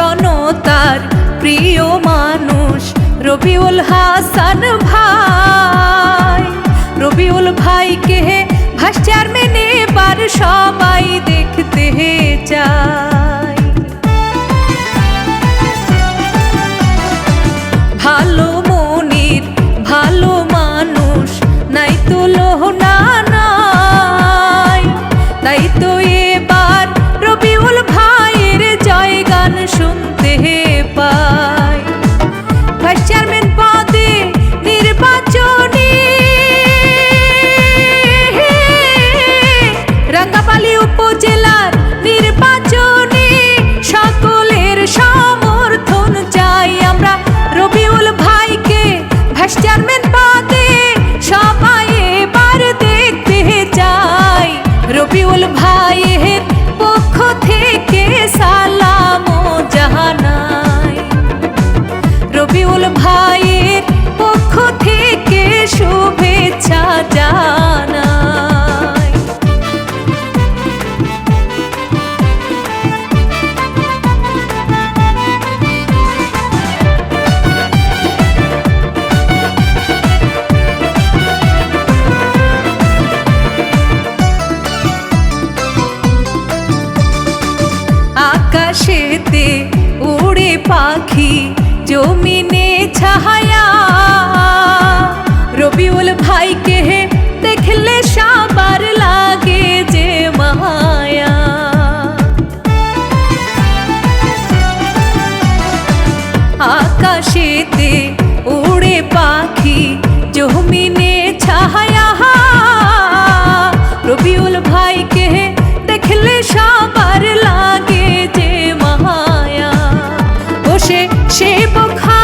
জনতার প্রিয় মানুষ রবিউল হাসান ভাই। রবিউল ভাইকে ভাস্টার মেনে এবার সবাই पाखी जो मिने छहा সে পোখা